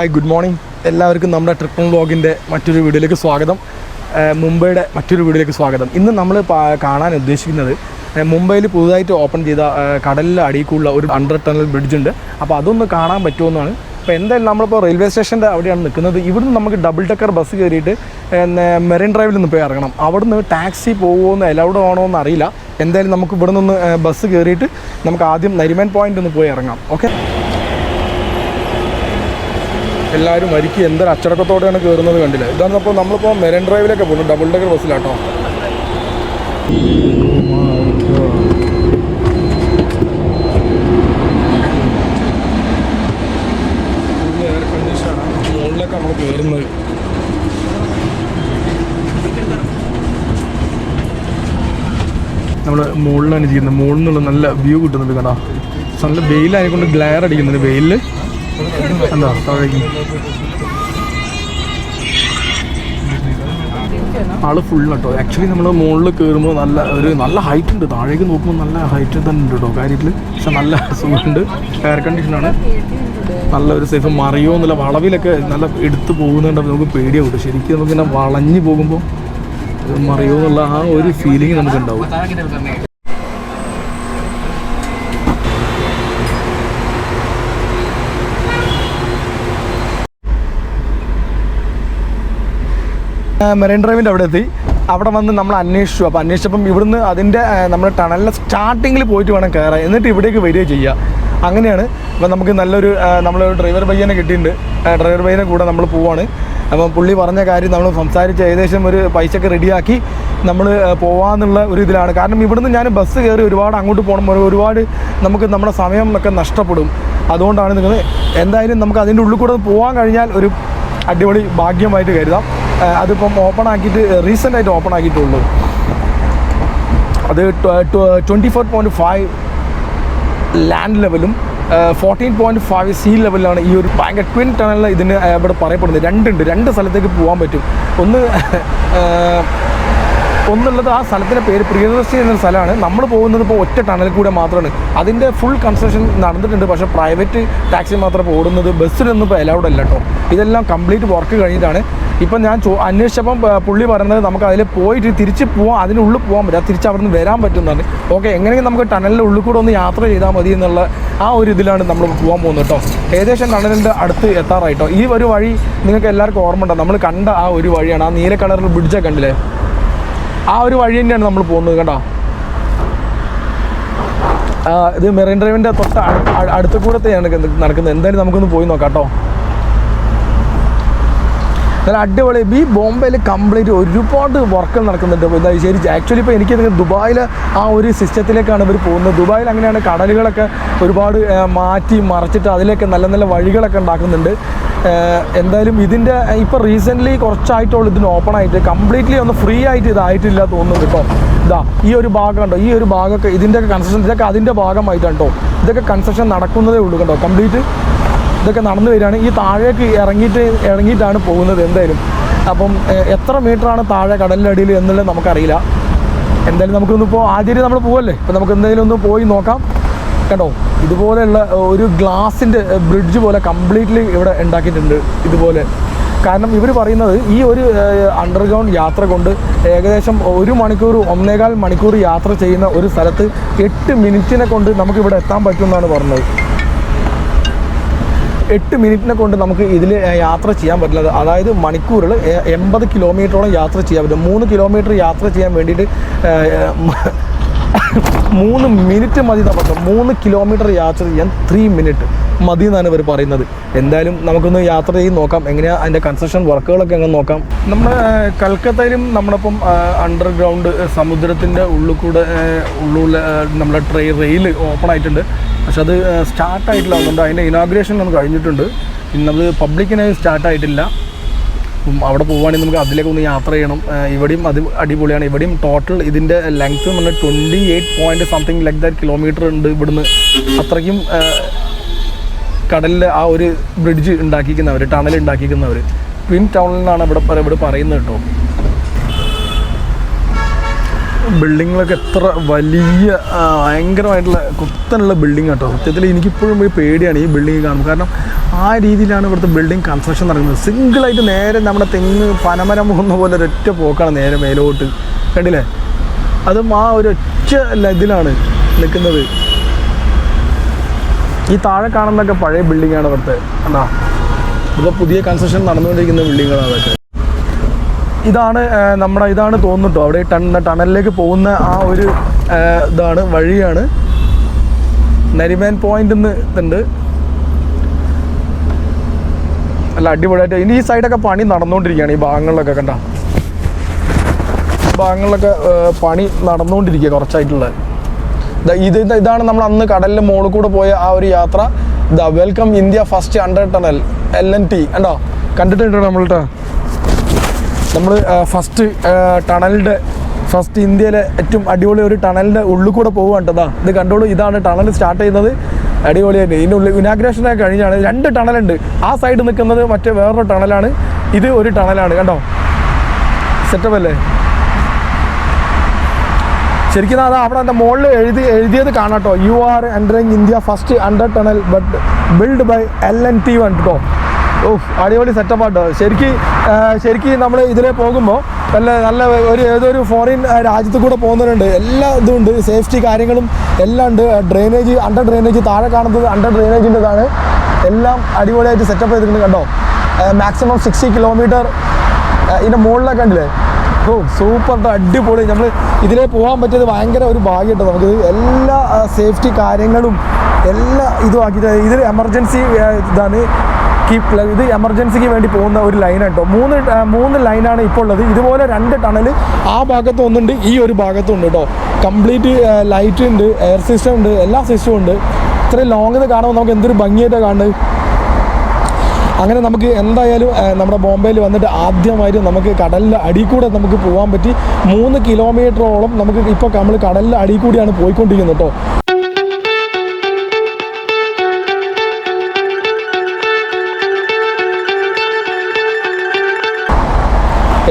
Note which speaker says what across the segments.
Speaker 1: Hi good morning എല്ലാവർക്കും നമ്മുടെ triple വ്ളോഗിന്റെ മറ്റൊരു വീഡിയോയിലേക്ക് സ്വാഗതം. മുംബൈയുടെ മറ്റൊരു വീഡിയോയിലേക്ക് സ്വാഗതം. ഇന്ന് നമ്മൾ കാണാൻ ഉദ്ദേശിക്കുന്നത് മുംബൈയിൽ പുതുതായിട്ട് ഓപ്പൺ ചെയ്ത കടലിൽ അടിയിലുള്ള ഒരു അണ്ടർ ടണൽ ബ്രിഡ്ജ് ഉണ്ട്. അപ്പോൾ അതൊന്ന് കാണാൻ പറ്റുമെന്നാണ്. അപ്പോൾ എന്തായാലും നമ്മളിപ്പോൾ റെയിൽവേ സ്റ്റേഷന്റെ അവിടെയാണ് നിൽക്കുന്നത്. ഇവിടുന്ന് നമുക്ക് ഡബിൾ ഡെക്കർ ബസ് കയറിയിട്ട് മെറിൻ ഡ്രൈവിൽ നിന്ന് പോയി ഇറങ്ങണം. അവിടുന്ന് ടാക്സി പോകുമെന്ന് അലൗഡ് ആണോ എന്ന് അറിയില്ല എന്തായാലും നമുക്ക് ഇവിടെ നിന്ന് ബസ് കയറിയിട്ട് നമുക്ക് ആദ്യം നരിമാൻ പോയിന്റ് ഒന്ന് പോയി ഇറങ്ങാം. ഓക്കെ എല്ലാവരും മരിക്കും എന്തൊരു അച്ചടക്കത്തോടെയാണ് കയറുന്നത് കണ്ടില്ല? ഇതാണ് അപ്പോൾ നമ്മളിപ്പോൾ മെരൻ ഡ്രൈവിലൊക്കെ പോകുന്നു. ഡബിൾ ഡെക്കർ ബസ്സിലാട്ടോ എയർ നമ്മൾ നമ്മൾ മുകളിലാണ് ചെയ്യുന്നത് മുകളിൽ നിന്നുള്ള നല്ല വ്യൂ കിട്ടുന്നുണ്ട് കേട്ടോ നല്ല വെയിലായതുകൊണ്ട് ഗ്ലെയർ അടിക്കുന്നുണ്ട് വെയിലിൽ താഴേക്ക് ആൾ ഫുൾ കേട്ടോ ആക്ച്വലി നമ്മൾ മുകളിൽ കയറുമ്പോൾ നല്ല ഒരു നല്ല ഹൈറ്റ് ഉണ്ട്. താഴേക്ക് നോക്കുമ്പോൾ നല്ല ഹൈറ്റ് തന്നെ ഉണ്ട് കേട്ടോ കാര്യത്തിൽ പക്ഷെ നല്ല സുഖമുണ്ട്. എയർ കണ്ടീഷനാണ് നല്ല ഒരു സേഫ് മറിയോ എന്നുള്ള വളവിലൊക്കെ നല്ല എടുത്തു പോകുന്നുണ്ട്. നമുക്ക് പേടിയാവും ശരിക്കും നമുക്കിങ്ങനെ വളഞ്ഞു പോകുമ്പോൾ മറിയോ എന്നുള്ള ആ ഒരു ഫീലിംഗ് നമുക്ക് മെറൈൻ ഡ്രൈവിന്റെ അവിടെ എത്തി. അവിടെ വന്ന് നമ്മൾ അന്വേഷിച്ചു. അപ്പോൾ അന്വേഷിച്ചപ്പം ഇവിടുന്ന് അതിന്റെ നമ്മുടെ ടണലിന്റെ സ്റ്റാർട്ടിങ്ങിൽ പോയിട്ട് വേണം കയറാൻ എന്നിട്ട് ഇവിടേക്ക് വരിക ചെയ്യുക അങ്ങനെയാണ്. അപ്പം നമുക്ക് നല്ലൊരു നമ്മൾ ഡ്രൈവർ പയ്യനെ കിട്ടിയിട്ടുണ്ട്. ഡ്രൈവർ പയ്യനെ കൂടെ നമ്മൾ പോവാണ്. അപ്പം പുള്ളി പറഞ്ഞ കാര്യം നമ്മൾ സംസാരിച്ച് ഏകദേശം ഒരു പൈസയൊക്കെ റെഡിയാക്കി നമ്മൾ പോവാന്നുള്ള ഒരു ഇതിലാണ്. കാരണം ഇവിടുന്ന് ഞാൻ ബസ് കയറി ഒരുപാട് അങ്ങോട്ട് പോകണം. ഒരു- ഒരുപാട് നമുക്ക് നമ്മുടെ സമയം ഒക്കെ നഷ്ടപ്പെടും. അതുകൊണ്ടാണ് നിങ്ങൾ എന്തായാലും നമുക്ക് അതിന്റെ ഉള്ളിൽ കൂടെ പോകാൻ കഴിഞ്ഞാൽ ഒരു അടിപൊളി ഭാഗ്യമായിട്ട് കരുതാം. അതിപ്പം ഓപ്പൺ ആക്കിയിട്ട് റീസെന്റ് ആയിട്ട് ഓപ്പൺ ആക്കിയിട്ടുള്ളൂ. അത് twenty four point five land ലെവലും ഫോർട്ടീൻ പോയിന്റ് ഫൈവ് സീ ലെവലിലാണ് ഈ ഒരു ഭയങ്കര ട്വിൻ ടണലിൽ ഇതിന് ഇവിടെ പറയപ്പെടുന്നത്. രണ്ടുണ്ട് രണ്ട് സ്ഥലത്തേക്ക് പോകാൻ പറ്റും. ഒന്ന് ഒന്നുള്ളത് ആ സ്ഥലത്തിന്റെ പേര് പ്രിയദർശി എന്ന സ്ഥലമാണ്. നമ്മൾ പോകുന്നത് ഇപ്പോൾ ഒറ്റ ടണൽ കൂടെ മാത്രമാണ് അതിന്റെ ഫുൾ കൺസ്ട്രക്ഷൻ നടന്നിട്ടുണ്ട്. പക്ഷേ പ്രൈവറ്റ് ടാക്സി മാത്രമേ ഓടുന്നത് ബസ്സിലൊന്നും ഇപ്പോൾ അലൗഡ് അല്ല കേട്ടോ ഇതെല്ലാം കംപ്ലീറ്റ് വർക്ക് കഴിഞ്ഞിട്ടാണ്. ഇപ്പം ഞാൻ ചോ അന്വേഷിച്ചപ്പം പുള്ളി പറയുന്നത് നമുക്ക് അതിൽ പോയിട്ട് തിരിച്ച് പോകാം അതിനുള്ളിൽ പോകാൻ പറ്റും തിരിച്ച് അവിടെ നിന്ന് വരാൻ പറ്റുന്നതാണ്. ഓക്കെ എങ്ങനെയെങ്കിലും നമുക്ക് ടണലിന്റെ ഉള്ളിൽ കൂടെ ഒന്ന് യാത്ര ചെയ്താൽ മതി എന്നുള്ള ആ ഒരു ഇതിലാണ് നമ്മൾ പോകാൻ പോകുന്നത് കേട്ടോ ഏകദേശം ടണലിന്റെ അടുത്ത് എത്താറായിട്ടോ ഈ ഒരു വഴി നിങ്ങൾക്ക് എല്ലാവർക്കും ഓർമ്മ ഉണ്ടാവും നമ്മൾ കണ്ട ആ ഒരു വഴിയാണ്. ആ നീല കളറിൽ ബ്രിഡ്ജൊക്കെ കണ്ടില്ലേ? ആ ഒരു വഴി തന്നെയാണ് നമ്മൾ പോകുന്നത് കേട്ടോ. ഇത് മെറൈൻ ഡ്രൈവിന്റെ തൊട്ട് അടുത്ത കൂടത്തെയാണ് നടക്കുന്നത്. എന്തായാലും നമുക്കൊന്ന് പോയി നോക്കാം കേട്ടോ. നല്ല അടിപൊളി. ഈ ബോംബെയിൽ കംപ്ലീറ്റ് ഒരുപാട് വർക്ക് നടക്കുന്നുണ്ട്. എന്താ ശരി ആക്ച്വലി ഇപ്പോൾ എനിക്ക് ദുബായിൽ ആ ഒരു സിസ്റ്റത്തിലേക്കാണ് ഇവർ പോകുന്നത്. ദുബായിൽ അങ്ങനെയാണ് കടലുകളൊക്കെ ഒരുപാട് മാറ്റി മറച്ചിട്ട് അതിലേക്ക് നല്ല നല്ല വഴികളൊക്കെ ഉണ്ടാക്കുന്നുണ്ട്. എന്തായാലും ഇതിന്റെ ഇപ്പോൾ റീസെന്റ്ലി കുറച്ചായിട്ടുള്ളൂ ഇതിന് ഓപ്പൺ ആയിട്ട്. കംപ്ലീറ്റ്ലി ഒന്ന് ഫ്രീ ആയിട്ട് ഇതായിട്ടില്ല തോന്നുന്നു കേട്ടോ ഇതാ ഈ ഒരു ഭാഗം കണ്ടോ? ഈ ഒരു ഭാഗമൊക്കെ ഇതിന്റെയൊക്കെ കൺസ്ട്രക്ഷൻ ഇതൊക്കെ അതിന്റെ ഭാഗമായിട്ടാണ് കേട്ടോ. ഇതൊക്കെ കൺസ്ട്രക്ഷൻ നടക്കുന്നതേ ഉള്ളൂ കേട്ടോ കംപ്ലീറ്റ് ഇതൊക്കെ നടന്നു വരികയാണ്. ഈ താഴേക്ക് ഇറങ്ങിയിട്ട് ഇറങ്ങിയിട്ടാണ് പോകുന്നത് എന്തായാലും. അപ്പം എത്ര മീറ്ററാണ് താഴെ കടലിന്റെ അടിയിൽ എന്നുള്ളത് നമുക്കറിയില്ല. എന്തായാലും നമുക്കൊന്നിപ്പോൾ ആദ്യം നമ്മൾ പോവല്ലേ? അപ്പോൾ നമുക്ക് എന്തായാലും ഒന്ന് പോയി നോക്കാം. കേട്ടോ ഇതുപോലെയുള്ള ഒരു ഗ്ലാസിന്റെ ബ്രിഡ്ജ് പോലെ കംപ്ലീറ്റ്ലി ഇവിടെ ഉണ്ടാക്കിയിട്ടുണ്ട് ഇതുപോലെ. കാരണം ഇവർ പറയുന്നത് ഈ ഒരു അണ്ടർഗ്രൗണ്ട് യാത്ര കൊണ്ട് ഏകദേശം ഒരു മണിക്കൂർ ഒന്നേകാൽ മണിക്കൂർ യാത്ര ചെയ്യുന്ന ഒരു സ്ഥലത്ത് എട്ട് മിനിറ്റിനെ കൊണ്ട് നമുക്ക് ഇവിടെ എത്താൻ പറ്റുമെന്നാണ് പറഞ്ഞത്. എട്ട് മിനിറ്റിനെ കൊണ്ട് നമുക്ക് ഇതിൽ യാത്ര ചെയ്യാൻ പറ്റില്ല. അതായത് മണിക്കൂറിൽ എൺപത് കിലോമീറ്ററോളം യാത്ര ചെയ്യാൻ പറ്റും. മൂന്ന് കിലോമീറ്റർ യാത്ര ചെയ്യാൻ വേണ്ടിയിട്ട് മൂന്ന് മിനിറ്റ് മതി നമുക്ക് മൂന്ന് കിലോമീറ്റർ യാത്ര ചെയ്യാൻ ത്രീ മിനിറ്റ് മതി എന്നാണ് ഇവർ പറയുന്നത്. എന്തായാലും നമുക്കൊന്ന് യാത്ര ചെയ്ത് നോക്കാം. എങ്ങനെയാണ് അതിന്റെ കൺസ്ട്രക്ഷൻ വർക്കുകളൊക്കെ എങ്ങനെ നോക്കാം. നമ്മുടെ കൽക്കത്തയിലും നമ്മളിപ്പം അണ്ടർഗ്രൗണ്ട് സമുദ്രത്തിന്റെ ഉള്ളിൽ കൂടെ ഉള്ളിൽ നമ്മുടെ ട്രെയിൻ റെയിൽ ഓപ്പൺ ആയിട്ടുണ്ട്. പക്ഷെ അത് സ്റ്റാർട്ടായിട്ടില്ല അതുകൊണ്ട് അതിന്റെ ഇനാഗ്രേഷൻ ഒന്ന് കഴിഞ്ഞിട്ടുണ്ട്. ഇന്നത് പബ്ലിക്കിനായി സ്റ്റാർട്ട് ആയിട്ടില്ല. ഉം, അവിടെ പോവുകയാണെങ്കിൽ നമുക്ക് അതിലേക്ക് ഒന്ന് യാത്ര ചെയ്യണം. ഇവിടെയും അത് അടിപൊളിയാണ്. ഇവിടെയും ടോട്ടൽ ഇതിന്റെ ലെങ്ത്ത് എന്ന് പറഞ്ഞാൽ twenty eight point something like that kilometre ഉണ്ട് ഇവിടുന്ന്. അത്രയ്ക്കും കടലിൽ ആ ഒരു ബ്രിഡ്ജ് ഉണ്ടാക്കിക്കുന്നവർ ടണൽ ഉണ്ടാക്കിക്കുന്നവർ ട്വിൻ ടൗണിൽ നിന്നാണ് ഇവിടെ ഇവിടെ പറയുന്നത് കേട്ടോ. ബിൽഡിങ്ങിലൊക്കെ എത്ര വലിയ ഭയങ്കരമായിട്ടുള്ള കുത്തനുള്ള ബിൽഡിംഗ് കേട്ടോ. സത്യത്തിൽ എനിക്കിപ്പോഴും ഒരു പേടിയാണ് ഈ ബിൽഡിംഗ് കാണുമ്പോൾ. കാരണം ആ രീതിയിലാണ് ഇവിടുത്തെ ബിൽഡിംഗ് കൺസ്ട്രക്ഷൻ നടക്കുന്നത്. സിംഗിളായിട്ട് നേരെ നമ്മുടെ തെങ്ങ് പനമരം പോകുന്ന പോലെ ഒരൊറ്റ പോക്കാണ് നേരെ മേലോട്ട്. കണ്ടില്ലേ? അതും ആ ഒരു ഒറ്റ ല- ഇതിലാണ് നിൽക്കുന്നത്. ഈ താഴെ കാണുന്നതൊക്കെ പഴയ ബിൽഡിങ്ങാണ് ഇവിടുത്തെ. എന്താ ഇപ്പോൾ പുതിയ കൺസ്ട്രക്ഷൻ നടന്നുകൊണ്ടിരിക്കുന്ന ബിൽഡിങ്ങുകളാണ് അതൊക്കെ. ഇതാണ് നമ്മുടെ ഇതാണ് തോന്നുട്ടോ അവിടെ ടണ ടണലിലേക്ക് പോകുന്ന ആ ഒരു ഇതാണ് വഴിയാണ്. നരിമാൻ പോയിന്റ് ഇതുണ്ട്. അല്ല അടിപൊളിയായിട്ട് ഇനി ഈ സൈഡൊക്കെ പണി നടന്നുകൊണ്ടിരിക്കുകയാണ് ഈ ഭാഗങ്ങളിലൊക്കെ കണ്ട. ഭാഗങ്ങളിലൊക്കെ പണി നടന്നുകൊണ്ടിരിക്കുക കുറച്ചായിട്ടുള്ളത്. ഇത് ഇത് ഇതാണ് നമ്മൾ അന്ന് കടലിന്റെ മുകളിൽ കൂടെ പോയ ആ ഒരു യാത്ര. The welcome India first under tunnel L N T കണ്ടോ? കണ്ടിട്ടുണ്ടോ നമ്മൾട്ടോ നമ്മൾ ഫസ്റ്റ് ടണലിന്റെ ഫസ്റ്റ് ഇന്ത്യയിലെ ഏറ്റവും അടിപൊളി ഒരു ടണലിന്റെ ഉള്ളിൽ കൂടെ പോവുകയാണ്ടതാ ഇത് കണ്ടോളൂ ഇതാണ് ടണൽ സ്റ്റാർട്ട് ചെയ്യുന്നത്. അടിപൊളി തന്നെ. ഇതിന്റെ ഉള്ളിൽ ഇനാഗ്രേഷനൊക്കെ കഴിഞ്ഞാണ്. രണ്ട് ടണലുണ്ട്. ആ സൈഡ് നിൽക്കുന്നത് മറ്റേ വേറൊരു ടണലാണ്. ഇത് ഒരു ടണലാണ് കണ്ടോ? സെറ്റപ്പ് അല്ലേ? ശരിക്കും അത് അവിടെ എന്റെ മുകളിൽ എഴുതി എഴുതിയത് കാണാട്ടോ you are entering India first under tunnel but build by L N T one കേട്ടോ. ഓ അടിപൊളി സെറ്റപ്പ് ആട്ടോ. ശരിക്ക് ശരിക്കും നമ്മൾ ഇതിലെ പോകുമ്പോൾ നല്ല നല്ല ഒരു ഏതൊരു ഫോറിൻ രാജ്യത്ത് കൂടെ പോകുന്നവരുണ്ട്. എല്ലാ ഇതും ഉണ്ട്. സേഫ്റ്റി കാര്യങ്ങളും എല്ലാം ഉണ്ട്. ഡ്രെയിനേജ് അണ്ടർ ഡ്രെയിനേജ് താഴെ കാണുന്നത് അണ്ടർ ഡ്രെയിനേജിന്റെതാണ് എല്ലാം അടിപൊളിയായിട്ട് സെറ്റപ്പ് ചെയ്തിട്ടുണ്ട് കണ്ടോ? മാക്സിമം സിക്സ്റ്റി കിലോമീറ്റർ ഇതിന്റെ മുകളിലൊക്കെ ഉണ്ടല്ലേ ഓ സൂപ്പർ അടിപൊളി. നമ്മൾ ഇതിലേ പോകാൻ പറ്റിയത് ഭയങ്കര ഒരു ഭാഗ്യട്ടോ നമുക്ക്. എല്ലാ സേഫ്റ്റി കാര്യങ്ങളും എല്ലാ ഇതും ആക്കിയിട്ട് ഇതിൽ എമർജൻസി ഇതാണ്. കീപ് ഇത് എമർജൻസിക്ക് വേണ്ടി പോകുന്ന ഒരു ലൈൻ കേട്ടോ മൂന്ന് മൂന്ന് ലൈനാണ് ഇപ്പോൾ ഉള്ളത്. ഇതുപോലെ രണ്ട് ടണൽ ആ ഭാഗത്തും ഒന്നുണ്ട് ഈ ഒരു ഭാഗത്തും ഉണ്ട് കേട്ടോ കംപ്ലീറ്റ് ലൈറ്റ് ഉണ്ട് എയർ സിസ്റ്റം ഉണ്ട് എല്ലാ സിസ്റ്റവും ഉണ്ട്. ഇത്രയും ലോങ്ങിൽ നിന്ന് കാണുമ്പോൾ നമുക്ക് എന്തൊരു ഭംഗിയായിട്ടാണ് കാണുന്നത്? അങ്ങനെ നമുക്ക് എന്തായാലും നമ്മുടെ ബോംബെയിൽ വന്നിട്ട് ആദ്യമായിട്ട് നമുക്ക് കടലിന്റെ അടി കൂടെ നമുക്ക് പോകാൻ പറ്റി. മൂന്ന് കിലോമീറ്ററോളം നമുക്ക് ഇപ്പോൾ നമ്മൾ കടലിന്റെ അടി കൂടിയാണ് പോയിക്കൊണ്ടിരിക്കുന്നത് കേട്ടോ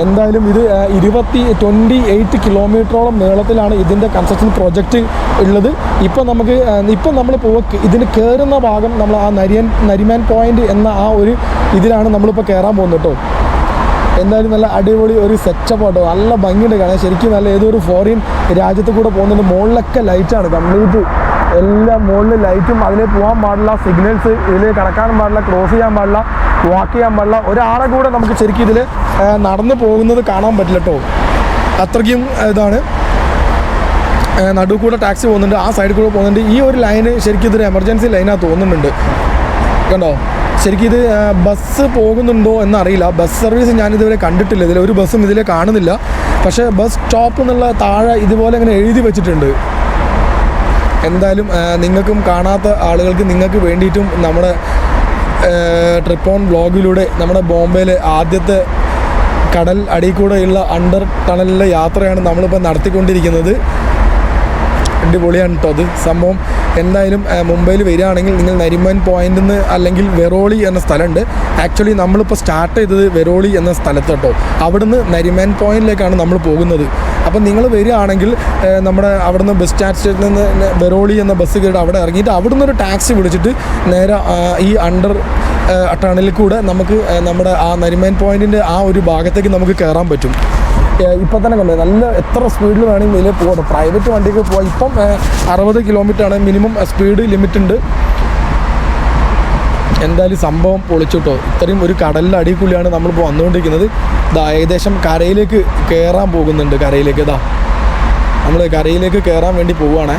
Speaker 1: എന്തായാലും ഇത് ഇരുപത്തി ട്വന്റി എയ്റ്റ് കിലോമീറ്ററോളം നീളത്തിലാണ് ഇതിന്റെ കൺസ്ട്രക്ഷൻ പ്രോജക്റ്റ് ഉള്ളത്. ഇപ്പോൾ നമുക്ക് ഇപ്പം നമ്മൾ പോവ ഇതിന് കയറുന്ന ഭാഗം നമ്മൾ ആ നരിയൻ നരിമാൻ പോയിന്റ് എന്ന ആ ഒരു ഇതിലാണ് നമ്മളിപ്പോൾ കയറാൻ പോകുന്നത് കേട്ടോ എന്തായാലും നല്ല അടിപൊളി ഒരു സെറ്റപ്പ് കേട്ടോ നല്ല ഭംഗിയുണ്ട് കാണാൻ. ശരിക്കും നല്ല ഏതൊരു ഫോറിൻ രാജ്യത്ത് കൂടെ പോകുന്നുണ്ട് മുകളിലൊക്കെ ലൈറ്റാണ് കംപ്ലീറ്റ് എല്ലാം മുകളിൽ ലൈറ്റും അതിലേ പോകാൻ പാടില്ല. സിഗ്നൽസ് ഇതിൽ കടക്കാൻ പാടില്ല. ക്രോസ് ചെയ്യാൻ പാടില്ല. വാക്ക് ചെയ്യാൻ പാടില്ല ഒരാളെ കൂടെ നമുക്ക് ശരിക്കും ഇതിൽ നടന്നു പോകുന്നത് കാണാൻ പറ്റില്ല കേട്ടോ അത്രയ്ക്കും ഇതാണ്. നടു കൂടെ ടാക്സി പോകുന്നുണ്ട്. ആ സൈഡിൽ കൂടെ പോകുന്നുണ്ട്. ഈ ഒരു ലൈന് ശരിക്കും ഇതൊരു എമർജൻസി ലൈനാണ് തോന്നുന്നുണ്ട്. കണ്ടോ? ശരിക്കും ഇത് ബസ് പോകുന്നുണ്ടോ എന്നറിയില്ല. ബസ് സർവീസ് ഞാൻ ഇതുവരെ കണ്ടിട്ടില്ല. ഇതിൽ ഒരു ബസ്സും ഇതിലെ കാണുന്നില്ല. പക്ഷേ ബസ് സ്റ്റോപ്പ് എന്നുള്ള താഴെ ഇതുപോലെ ഇങ്ങനെ എഴുതി വെച്ചിട്ടുണ്ട്. എന്തായാലും നിങ്ങൾക്കും കാണാത്ത ആളുകൾക്ക് നിങ്ങൾക്ക് വേണ്ടിയിട്ടും നമ്മുടെ ട്രിപ്പ് ഓൺ ബ്ലോഗിലൂടെ നമ്മുടെ ബോംബെയിലെ ആദ്യത്തെ കടൽ അടി കൂടെയുള്ള അണ്ടർ ടണലിലെ യാത്രയാണ് നമ്മളിപ്പോൾ നടത്തിക്കൊണ്ടിരിക്കുന്നത്. അടിപൊളിയാണ് കേട്ടോ അത്. സംഭവം എന്തായാലും മുംബൈയിൽ വരികയാണെങ്കിൽ നിങ്ങൾ നരിമൻ പോയിന്റ് നിന്ന് അല്ലെങ്കിൽ വെറോളി എന്ന സ്ഥലമുണ്ട്. ആക്ച്വലി നമ്മളിപ്പോൾ സ്റ്റാർട്ട് ചെയ്തത് വെറോളി എന്ന സ്ഥലത്ത് കേട്ടോ അവിടുന്ന് നരിമൻ പോയിന്റിലേക്കാണ് നമ്മൾ പോകുന്നത്. അപ്പം നിങ്ങൾ വരികയാണെങ്കിൽ നമ്മുടെ അവിടുന്ന് ബസ് സ്റ്റാൻഡിൽ നിന്ന് ബെറോളി എന്ന ബസ് കയറി അവിടെ ഇറങ്ങിയിട്ട് അവിടുന്ന് ഒരു ടാക്സി വിളിച്ചിട്ട് നേരെ ഈ അണ്ടർ ടണലിൽ കൂടെ നമുക്ക് നമ്മുടെ ആ നരിമേൻ പോയിന്റിന്റെ ആ ഒരു ഭാഗത്തേക്ക് നമുക്ക് കയറാൻ പറ്റും. ഇപ്പം തന്നെ കണ്ടത് നല്ല എത്ര സ്പീഡിൽ വേണമെങ്കിൽ ഇതിൽ പോകണം പ്രൈവറ്റ് വണ്ടിക്ക് പോകാം ഇപ്പം അറുപത് കിലോമീറ്റർ ആണ് മിനിമം സ്പീഡ് ലിമിറ്റ് ഉണ്ട്. എന്തായാലും സംഭവം പൊളിച്ചിട്ടോ. ഇത്രയും ഒരു കടലിന്റെ അടിക്കുള്ളിയാണ് നമ്മളിപ്പോൾ വന്നുകൊണ്ടിരിക്കുന്നത്. ഇതാ ഏകദേശം കരയിലേക്ക് കയറാൻ പോകുന്നുണ്ട് കരയിലേക്ക്. ഇതാ നമ്മൾ കരയിലേക്ക് കയറാൻ വേണ്ടി പോവുകയാണ്.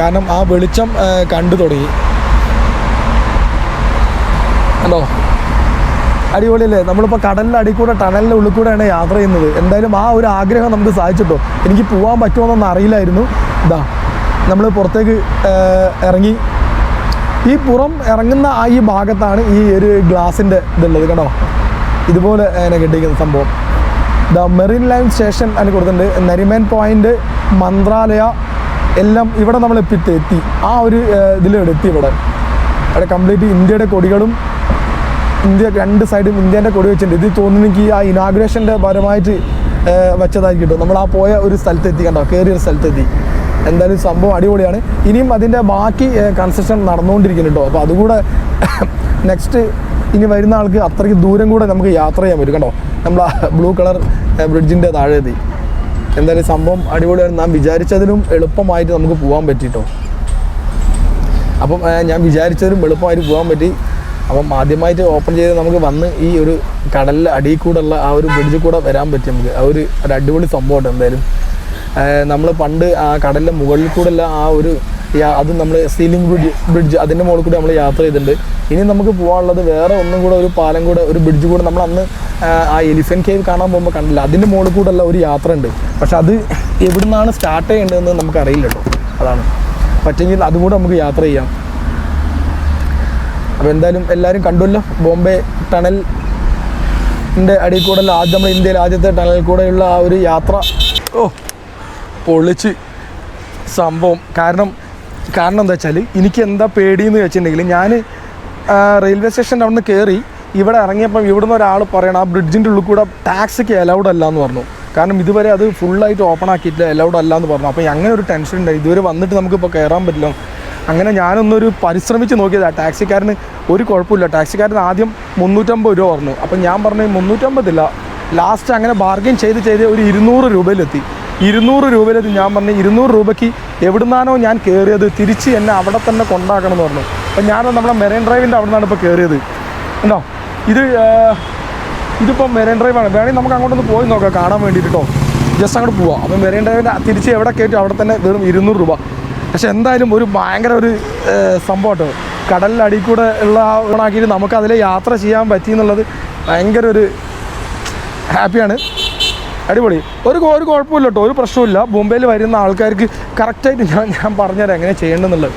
Speaker 1: കാരണം ആ വെളിച്ചം കണ്ടു തുടങ്ങി. കണ്ടോ? അടിപൊളിയല്ലേ? നമ്മളിപ്പോൾ കടലിന്റെ അടി കൂടെ ടണലിന്റെ ഉള്ളിൽ കൂടെയാണ് യാത്ര ചെയ്യുന്നത്. എന്തായാലും ആ ഒരു ആഗ്രഹം നമുക്ക് സാധിച്ചിട്ടോ? എനിക്ക് പോകാൻ പറ്റുമോ എന്നൊന്നും അറിയില്ലായിരുന്നു. ഇതാ നമ്മൾ പുറത്തേക്ക് ഇറങ്ങി ഈ പുറം ഇറങ്ങുന്ന ആ ഈ ഭാഗത്താണ് ഈ ഒരു ഗ്ലാസിന്റെ ഇതുള്ളത് കേട്ടോ ഇതുപോലെ അതിനെ കെട്ടിക്കുന്ന സംഭവം. ദ മെറിൻ ലൈൻ സ്റ്റേഷൻ അതിന് കൊടുത്തിട്ടുണ്ട്. നരിമേൻ പോയിന്റ് മന്ത്രാലയ എല്ലാം ഇവിടെ നമ്മൾ എത്തി എത്തി ആ ഒരു ഇതിലൂടെ എത്തി ഇവിടെ. അവിടെ കംപ്ലീറ്റ് ഇന്ത്യയുടെ കൊടികളും ഇന്ത്യ രണ്ട് സൈഡും ഇന്ത്യന്റെ കൊടി വെച്ചിട്ടുണ്ട്. ഇത് തോന്നുന്നു എനിക്ക് ആ ഇനാഗ്രേഷന്റെ പരമായിട്ട് വെച്ചതായിരിക്കും നമ്മൾ ആ പോയ ഒരു സ്ഥലത്തെത്തി കണ്ടോ? കയറിയ ഒരു സ്ഥലത്തെത്തി. എന്തായാലും സംഭവം അടിപൊളിയാണ്. ഇനിയും അതിന്റെ ബാക്കി കൺസ്ട്രക്ഷൻ നടന്നുകൊണ്ടിരിക്കുന്നുണ്ട് കേട്ടോ. അപ്പോൾ അതുകൂടെ നെക്സ്റ്റ് ഇനി വരുന്ന ആൾക്ക് അത്രയ്ക്ക് ദൂരം കൂടെ നമുക്ക് യാത്ര ചെയ്യാൻ പറ്റും കേട്ടോ. നമ്മൾ ബ്ലൂ കളർ ബ്രിഡ്ജിന്റെ താഴെ എത്തി എന്തായാലും സംഭവം അടിപൊളിയാണ് നാം വിചാരിച്ചതിലും എളുപ്പമായിട്ട് നമുക്ക് പോകാൻ പറ്റിട്ടോ അപ്പം ഞാൻ വിചാരിച്ചതിലും എളുപ്പമായിട്ട് പോകാൻ പറ്റി. അപ്പം ആദ്യമായിട്ട് ഓപ്പൺ ചെയ്ത് നമുക്ക് വന്ന് ഈ ഒരു കടലിൽ അടിയിൽ കൂടെ ഉള്ള ആ ഒരു ബ്രിഡ്ജിൽ കൂടെ വരാൻ പറ്റി നമുക്ക്. ആ ഒരു ഒരു അടിപൊളി സംഭവമുണ്ട് എന്തായാലും. നമ്മൾ പണ്ട് ആ കടലിന്റെ മുകളിൽ കൂടെ ഉള്ള ആ ഒരു അത് നമ്മൾ സീലിംഗ് ബ്രിഡ്ജ് ബ്രിഡ്ജ് അതിന്റെ മുകളിൽ കൂടി നമ്മൾ യാത്ര ചെയ്തിട്ടുണ്ട്. ഇനി നമുക്ക് പോകാനുള്ളത് വേറെ ഒന്നും കൂടെ ഒരു പാലം കൂടെ ഒരു ബ്രിഡ്ജ് കൂടെ നമ്മൾ അന്ന് ആ, എലിഫന്റ് കേവ് കാണാൻ പോകുമ്പോൾ കണ്ടില്ല. അതിന്റെ മുകളിൽ ഉള്ള ഒരു യാത്ര ഉണ്ട്. പക്ഷെ അത് എവിടുന്നാണ് സ്റ്റാർട്ട് ചെയ്യേണ്ടതെന്ന് നമുക്ക് അറിയില്ല കേട്ടോ. അതാണ്. പറ്റെങ്കിൽ അതുകൂടെ നമുക്ക് യാത്ര ചെയ്യാം. അപ്പോൾ എന്തായാലും എല്ലാവരും കണ്ടുമല്ലോ ബോംബെ ടണൽ ന്റെ അടിയിൽ കൂടെ ആദ്യം നമ്മുടെ ഇന്ത്യയിൽ ആദ്യത്തെ ടണലിൽ കൂടെയുള്ള ആ ഒരു യാത്ര. ഓ. പൊളിച്ച് സംഭവം. കാരണം കാരണം എന്താ വെച്ചാൽ എനിക്ക് എന്താ പേടിയെന്ന് വെച്ചിട്ടുണ്ടെങ്കിൽ ഞാൻ റെയിൽവേ സ്റ്റേഷന്റെ അവിടെ നിന്ന് കയറി ഇവിടെ ഇറങ്ങിയപ്പം ഇവിടുന്ന് ഒരാൾ പറയണം ആ ബ്രിഡ്ജിന്റെ ഉള്ളിൽ കൂടെ ടാക്സിക്ക് അലൗഡ് അല്ല എന്ന് പറഞ്ഞു. കാരണം ഇതുവരെ അത് ഫുള്ളായിട്ട് ഓപ്പൺ ആക്കിയിട്ടില്ല അലൗഡ് അല്ല എന്ന് പറഞ്ഞു. അപ്പോൾ അങ്ങനെ ഒരു ടെൻഷൻ ഉണ്ടായി. ഇതുവരെ വന്നിട്ട് നമുക്കിപ്പോൾ കയറാൻ പറ്റില്ല. അങ്ങനെ ഞാനൊന്നൊരു പരിശ്രമിച്ച് നോക്കിയതാണ് ടാക്സിക്കാരന് ഒരു കുഴപ്പമില്ല. ടാക്സിക്കാരൻ ആദ്യം മുന്നൂറ്റമ്പത് രൂപ പറഞ്ഞു. അപ്പം ഞാൻ പറഞ്ഞു മുന്നൂറ്റമ്പതില്ല. ലാസ്റ്റ് അങ്ങനെ ബാർഗെയിൻ ചെയ്ത് ചെയ്ത് ഒരു ഇരുന്നൂറ് രൂപയിലെത്തി. ഇരുന്നൂറ് രൂപയിലെത്തി ഞാൻ പറഞ്ഞു ഇരുന്നൂറ് രൂപയ്ക്ക് എവിടുന്നാണോ ഞാൻ കയറിയത് തിരിച്ച് എന്നെ അവിടെ തന്നെ കൊണ്ടാക്കണം എന്ന് പറഞ്ഞു. അപ്പം ഞാൻ നമ്മുടെ മെറൈൻ ഡ്രൈവിന്റെ അവിടെ നിന്നാണ് ഇപ്പോൾ കയറിയത്. ഉണ്ടോ ഇത് ഇതിപ്പോൾ മെറൈൻ ഡ്രൈവാണ്. വേണമെങ്കിൽ നമുക്ക് അങ്ങോട്ടൊന്ന് പോയി നോക്കാം കാണാൻ വേണ്ടിയിട്ട്. കേട്ടോ ജസ്റ്റ് അങ്ങോട്ട് പോവാം. അപ്പം മെറൈൻ ഡ്രൈവിന്റെ തിരിച്ച് എവിടെ കയറ്റും അവിടെ തന്നെ വെറും ഇരുന്നൂറ് രൂപ. പക്ഷെ എന്തായാലും ഒരു ഭയങ്കര ഒരു സംഭവം കേട്ടോ കടലിലടി കൂടെ ഉള്ള ആ ഓണാക്കിയിട്ട് നമുക്ക് അതിലെ യാത്ര ചെയ്യാൻ പറ്റി എന്നുള്ളത് ഭയങ്കര ഒരു ഹാപ്പിയാണ്. അടിപൊളി. ഒരു ഒരു കുഴപ്പമില്ല കേട്ടോ ഒരു പ്രശ്നമില്ല ബോംബെയിൽ വരുന്ന ആൾക്കാർക്ക് കറക്റ്റായിട്ട് ഞാൻ ഞാൻ പറഞ്ഞുതരാം എങ്ങനെ ചെയ്യേണ്ടതെന്നുള്ളത്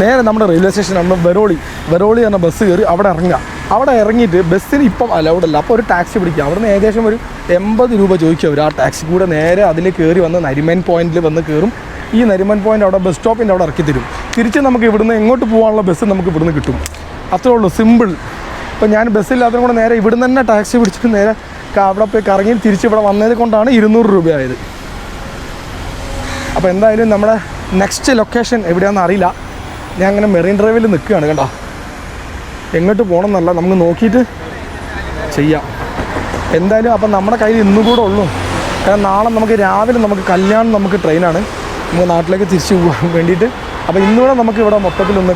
Speaker 1: നേരെ നമ്മുടെ റെയിൽവേ സ്റ്റേഷൻ നമ്മൾ വെറോളി വെറോളി എന്ന ബസ് കയറി അവിടെ ഇറങ്ങുക. അവിടെ ഇറങ്ങിയിട്ട് ബസ്സിന് ഇപ്പം അലൗഡ് അല്ല. അപ്പോൾ ഒരു ടാക്സി പിടിക്കുക. അവിടുന്ന് ഏകദേശം ഒരു എൺപത് രൂപ ചോദിക്കും അവർ ആ ടാക്സി കൂടെ നേരെ അതിൽ കയറി വന്ന് നരിമൻ പോയിന്റിൽ വന്ന് കയറും ഈ നരിമൻ പോയിന്റ് അവിടെ ബസ് സ്റ്റോപ്പിന്റെ അവിടെ ഇറക്കി തരും. തിരിച്ച് നമുക്ക് ഇവിടുന്ന് എങ്ങോട്ട് പോകാനുള്ള ബസ് നമുക്ക് ഇവിടുന്ന് കിട്ടും. അത്രേ ഉള്ളൂ. സിമ്പിൾ ഇപ്പം ഞാൻ ബസ്സില്ലാത്തതും കൂടെ നേരെ ഇവിടുന്ന് തന്നെ ടാക്സി പിടിച്ചിട്ട് നേരെ അവിടെ പോയി കറങ്ങി തിരിച്ച് ഇവിടെ വന്നത് കൊണ്ടാണ് ഇരുന്നൂറ് രൂപയായത്. അപ്പോൾ എന്തായാലും നമ്മുടെ നെക്സ്റ്റ് ലൊക്കേഷൻ എവിടെയാണെന്ന് അറിയില്ല. ഞാൻ അങ്ങനെ മെറീൻ ഡ്രൈവിൽ നിൽക്കുകയാണ് കേട്ടോ എങ്ങോട്ട് പോകണം എന്നല്ല നമുക്ക് നോക്കിയിട്ട് ചെയ്യാം. എന്തായാലും അപ്പം നമ്മുടെ കയ്യിൽ ഇന്നും കൂടെ ഉള്ളൂ. കാരണം നാളെ നമുക്ക് രാവിലെ നമുക്ക് കല്യാണം നമുക്ക് ട്രെയിനാണ് നമുക്ക് നാട്ടിലേക്ക് തിരിച്ചു പോകാൻ വേണ്ടിയിട്ട്. അപ്പോൾ ഇന്നുകൂടെ നമുക്ക് ഇവിടെ മൊത്തത്തിലൊന്ന്